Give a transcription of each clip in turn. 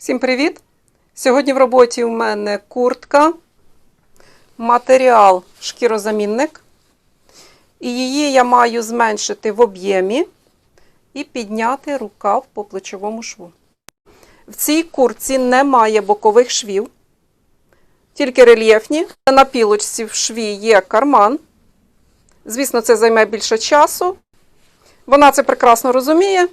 Всім привіт! Сьогодні в роботі у мене куртка, матеріал шкірозамінник. І її я маю зменшити в об'ємі і підняти рукав по плечовому шву. В цій куртці немає бокових швів, тільки рельєфні. На пілочці в шві є карман. Звісно, це займе більше часу. Вона це прекрасно розуміє.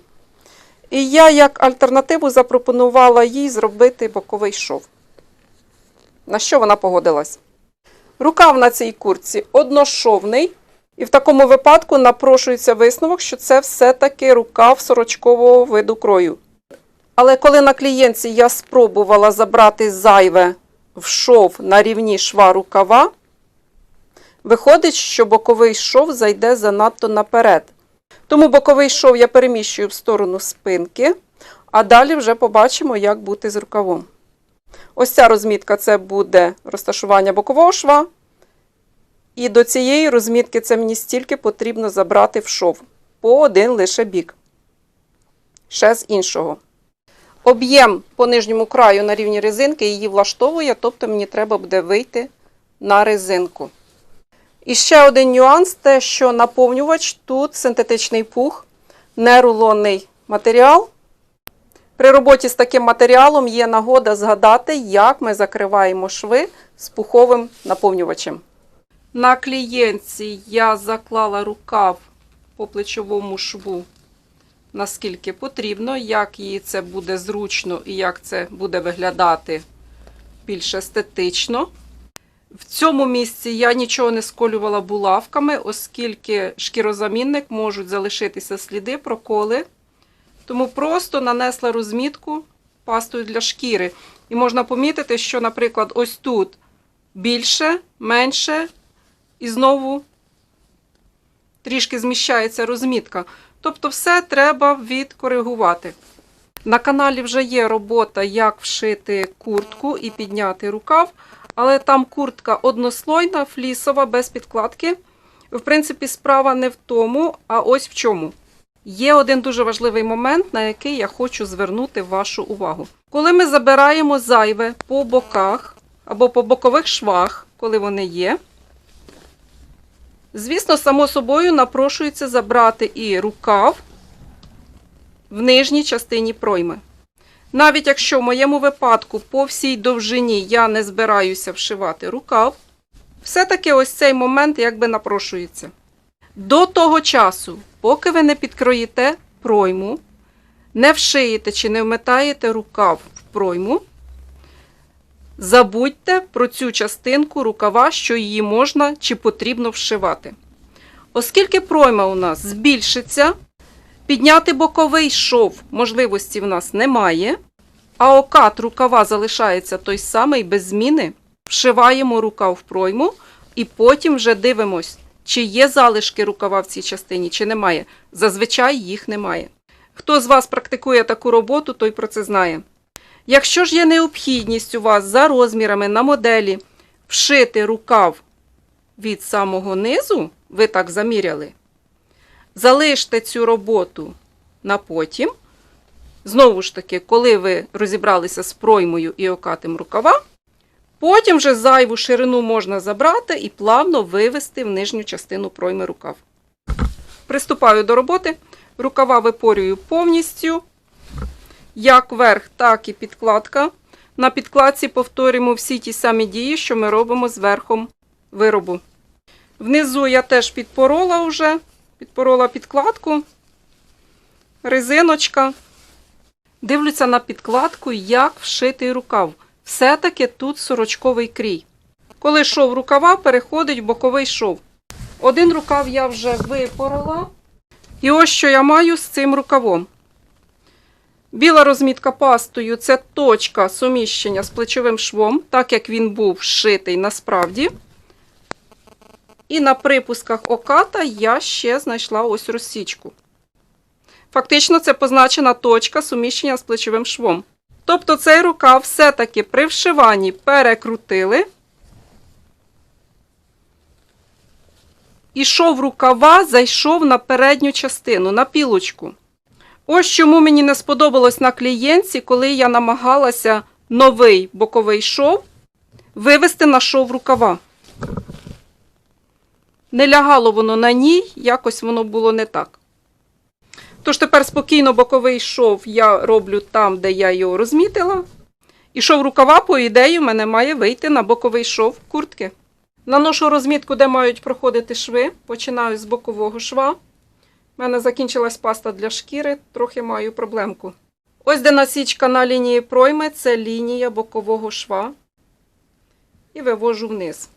І я як альтернативу запропонувала їй зробити боковий шов. На що вона погодилась? Рукав на цій куртці одношовний, і в такому випадку напрошується висновок, що це все-таки рукав сорочкового виду крою. Але коли на клієнтці я спробувала забрати зайве в шов на рівні шва рукава, виходить, що боковий шов зайде занадто наперед. Тому боковий шов я переміщую в сторону спинки, а далі вже побачимо, як бути з рукавом. Ось ця розмітка це буде розташування бокового шва. І до цієї розмітки це мені стільки потрібно забрати в шов по один лише бік. Ще з іншого. Об'єм по нижньому краю на рівні резинки її влаштовує, тобто мені треба буде вийти на резинку. І ще один нюанс те, що наповнювач тут синтетичний пух, не рулонний матеріал. При роботі з таким матеріалом є нагода згадати, як ми закриваємо шви з пуховим наповнювачем. На клієнтці я заклала рукав по плечовому шву, наскільки потрібно, як їй це буде зручно і як це буде виглядати більш естетично. В цьому місці я нічого не сколювала булавками, оскільки шкірозамінник можуть залишитися сліди, проколи. Тому просто нанесла розмітку пастою для шкіри. І можна помітити, що, наприклад, ось тут більше, менше, і знову трішки зміщається розмітка. Тобто, все треба відкоригувати. На каналі вже є робота, як вшити куртку і підняти рукав. Але там куртка однослойна, флісова, без підкладки. В принципі, справа не в тому, а ось в чому. Є один дуже важливий момент, на який я хочу звернути вашу увагу. Коли ми забираємо зайве по боках або по бокових швах, коли вони є, звісно, само собою напрошується забрати і рукав в нижній частині пройми. Навіть якщо в моєму випадку по всій довжині я не збираюся вшивати рукав, все-таки ось цей момент якби напрошується. До того часу, поки ви не підкроїте пройму, не вшиєте чи не вметаєте рукав в пройму, забудьте про цю частинку рукава, що її можна чи потрібно вшивати. Оскільки пройма у нас збільшиться, Підняти боковий шов можливості в нас немає, а окат рукава залишається той самий без зміни. Вшиваємо рукав в пройму і потім вже дивимось, чи є залишки рукава в цій частині, чи немає. Зазвичай їх немає. Хто з вас практикує таку роботу, той про це знає. Якщо ж є необхідність у вас за розмірами на моделі вшити рукав від самого низу, ви так заміряли. Залиште цю роботу на потім. Знову ж таки, коли ви розібралися з проймою і окатим рукава, потім вже зайву ширину можна забрати і плавно вивести в нижню частину пройми рукав. Приступаю до роботи. Рукава випорюю повністю, як верх, так і підкладка. На підкладці повторюємо всі ті самі дії, що ми робимо з верхом виробу. Внизу я теж підпорола вже. Підпорола підкладку, резиночка. Дивлюся на підкладку, як вшитий рукав. Все-таки тут сорочковий крій. Коли шов рукава, переходить в боковий шов. Один рукав я вже випорола. І ось що я маю з цим рукавом. Біла розмітка пастою це точка суміщення з плечовим швом, так як він був вшитий насправді. І на припусках оката я ще знайшла ось розсічку. Фактично, це позначена точка суміщення з плечовим швом. Тобто цей рукав все-таки при вшиванні перекрутили. І шов рукава зайшов на передню частину, на пілочку. Ось чому мені не сподобалось на клієнтці, коли я намагалася новий боковий шов вивести на шов рукава. Не лягало воно на ній, якось воно було не так. Тож тепер спокійно боковий шов я роблю там, де я його розмітила. І шов рукава, по ідеї, в мене має вийти на боковий шов куртки. Наношу розмітку, де мають проходити шви. Починаю з бокового шва. У мене закінчилась паста для шкіри, трохи маю проблемку. Ось де насічка на лінії пройми, це лінія бокового шва. І вивожу вниз.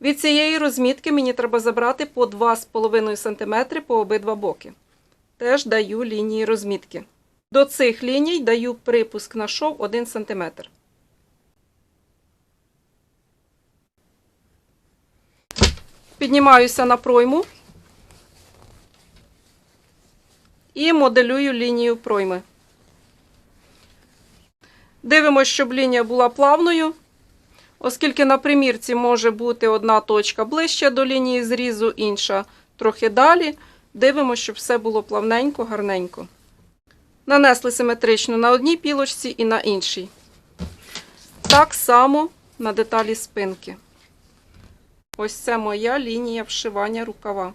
Від цієї розмітки мені треба забрати по 2,5 см по обидва боки. Теж даю лінії розмітки. До цих ліній даю припуск на шов 1 см. Піднімаюся на пройму і моделюю лінію пройми. Дивимося, щоб лінія була плавною, оскільки на примірці може бути одна точка ближче до лінії зрізу, інша трохи далі. Дивимося, щоб все було плавненько, гарненько. Нанесли симетрично на одній пілочці і на іншій. Так само на деталі спинки. Ось це моя лінія вшивання рукава.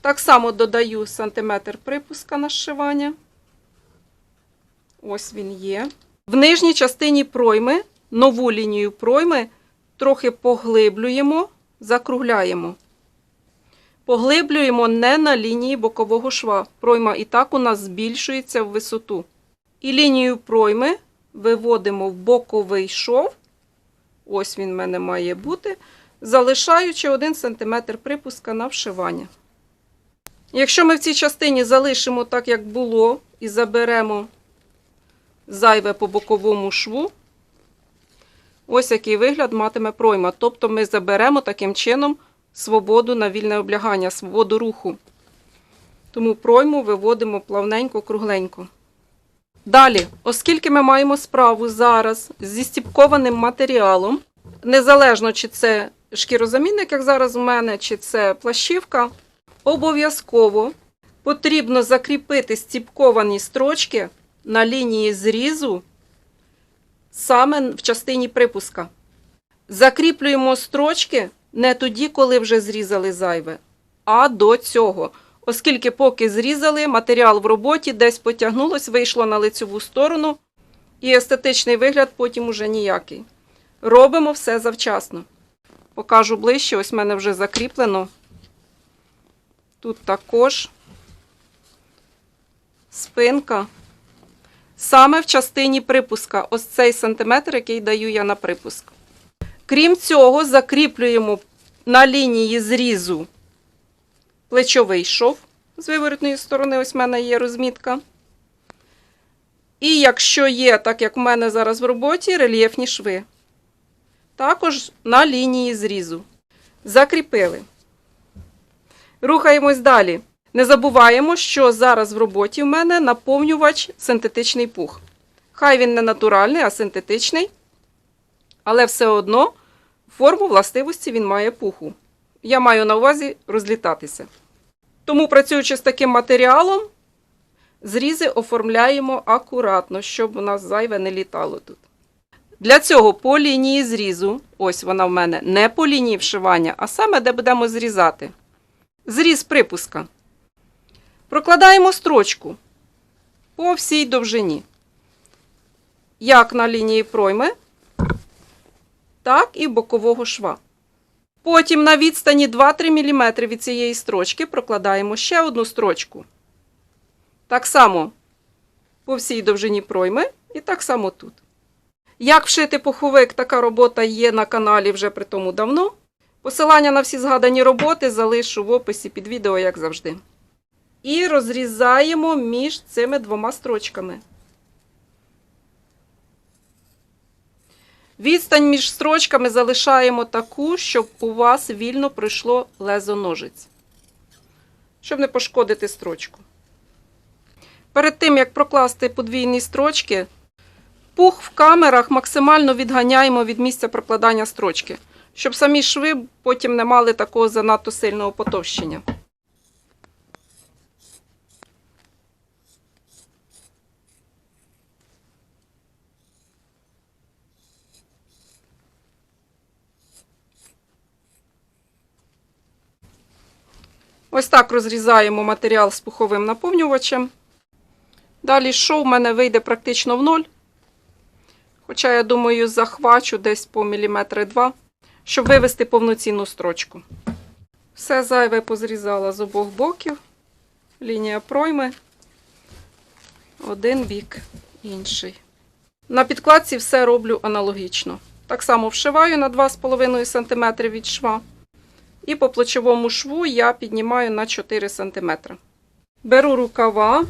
Так само додаю сантиметр припуска на зшивання. Ось він є. В нижній частині пройми, нову лінію пройми, трохи поглиблюємо, закругляємо. Поглиблюємо не на лінії бокового шва. Пройма і так у нас збільшується в висоту. І лінію пройми виводимо в боковий шов. Ось він в мене має бути, залишаючи 1 см припуска на вшивання. Якщо ми в цій частині залишимо так, як було, і заберемо зайве по боковому шву, ось який вигляд матиме пройма. Тобто ми заберемо таким чином свободу на вільне облягання, свободу руху. Тому пройму виводимо плавненько, кругленько. Далі, оскільки ми маємо справу зараз зі стіпкованим матеріалом, незалежно чи це шкірозамінник, як зараз у мене, чи це плащівка, обов'язково потрібно закріпити стіпковані строчки на лінії зрізу саме в частині припуска. Закріплюємо строчки не тоді, коли вже зрізали зайве, а до цього. Оскільки поки зрізали, матеріал в роботі десь потягнулось, вийшло на лицеву сторону, і естетичний вигляд потім уже ніякий. Робимо все завчасно. Покажу ближче, ось в мене вже закріплено. Тут також спинка. Саме в частині припуска, ось цей сантиметр, який даю я на припуск. Крім цього, закріплюємо на лінії зрізу плечовий шов з виворотної сторони, ось в мене є розмітка. І якщо є, так як в мене зараз в роботі, рельєфні шви. Також на лінії зрізу. Закріпили. Рухаємось далі. Не забуваємо, що зараз в роботі в мене наповнювач синтетичний пух. Хай він не натуральний, а синтетичний. Але все одно форму властивості він має пуху. Я маю на увазі розлітатися. Тому, працюючи з таким матеріалом, зрізи оформляємо акуратно, щоб у нас зайве не літало тут. Для цього по лінії зрізу, ось вона в мене, не по лінії вшивання, а саме де будемо зрізати. Зріз припуска. Прокладаємо строчку по всій довжині. Як на лінії пройми, так і бокового шва. Потім на відстані 2-3 мм від цієї строчки прокладаємо ще одну строчку. Так само по всій довжині пройми і так само тут. Як вшити пуховик, така робота є на каналі вже при тому давно. Посилання на всі згадані роботи залишу в описі під відео, як завжди. І розрізаємо між цими двома строчками. Відстань між строчками залишаємо таку, щоб у вас вільно пройшло лезо ножиць. Щоб не пошкодити строчку. Перед тим, як прокласти подвійні строчки, пух в камерах максимально відганяємо від місця прокладання строчки, щоб самі шви потім не мали такого занадто сильного потовщення. Ось так розрізаємо матеріал з пуховим наповнювачем. Далі шов в мене вийде практично в ноль. Хоча, я думаю, захвачу десь по міліметри два, щоб вивести повноцінну строчку. Все зайве позрізала з обох боків. Лінія пройми. Один бік, інший. На підкладці все роблю аналогічно. Так само вшиваю на 2,5 см від шва. І по плечовому шву я піднімаю на 4 см. Беру рукава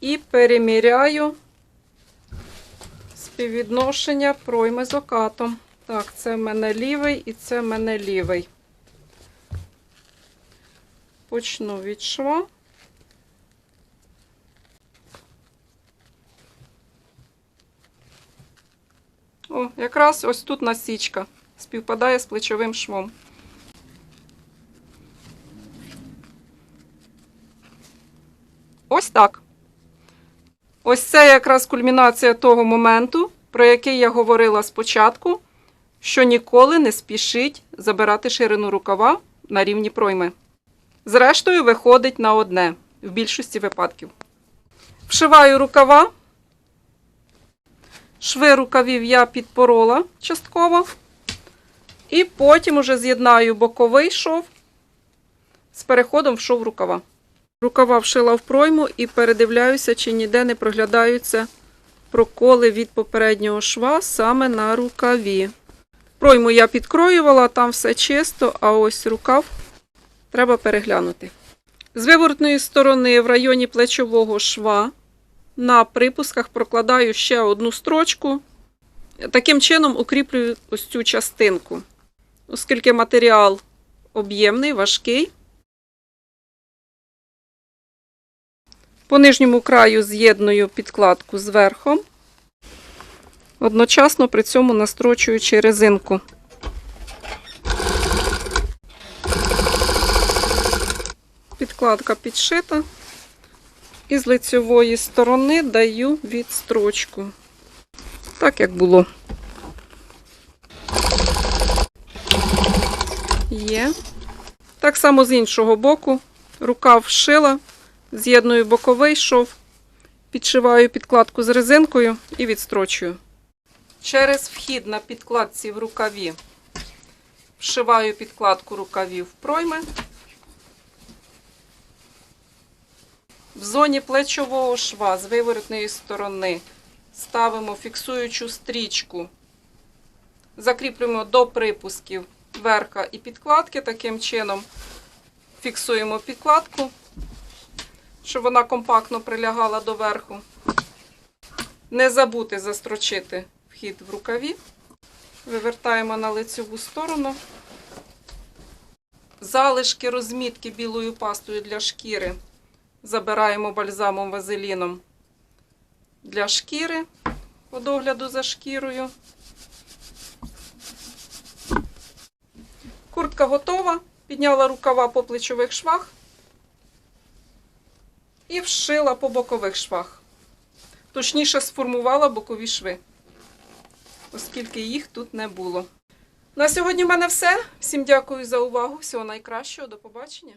і переміряю співвідношення пройми з окатом. Так, це в мене лівий і це в мене лівий. Почну від шва. О, якраз ось тут насічка співпадає з плечовим швом. Ось так. Ось це якраз кульмінація того моменту, про який я говорила спочатку, що ніколи не спішіть забирати ширину рукава на рівні пройми. Зрештою, виходить на одне в більшості випадків. Вшиваю рукава. Шви рукавів я підпорола частково. І потім уже з'єднаю боковий шов з переходом в шов рукава. Рукава вшила в пройму і передивляюся, чи ніде не проглядаються проколи від попереднього шва саме на рукаві. Пройму я підкроювала, там все чисто, а ось рукав треба переглянути. З виворотної сторони в районі плечового шва на припусках прокладаю ще одну строчку. Таким чином укріплюю ось цю частинку, оскільки матеріал об'ємний, важкий. По нижньому краю з'єдную підкладку з верхом, одночасно при цьому настрочуючи резинку. Підкладка підшита. І з лицьової сторони даю відстрочку. Так, як було. Є. Так само з іншого боку. Рукав вшила, з'єдную боковий шов, підшиваю підкладку з резинкою і відстрочую. Через вхід на підкладці в рукаві вшиваю підкладку рукавів пройми. В зоні плечового шва з виворотної сторони ставимо фіксуючу стрічку, закріплюємо до припусків верха і підкладки. Таким чином фіксуємо підкладку, щоб вона компактно прилягала до верху. Не забути застрочити вхід в рукаві. Вивертаємо на лицеву сторону. Залишки розмітки білою пастою для шкіри забираємо бальзамом вазеліном для шкіри по догляду за шкірою. Куртка готова. Підняла рукава по плечових швах і вшила по бокових швах. Точніше сформувала бокові шви, оскільки їх тут не було. На сьогодні в мене все. Всім дякую за увагу. Всього найкращого. До побачення.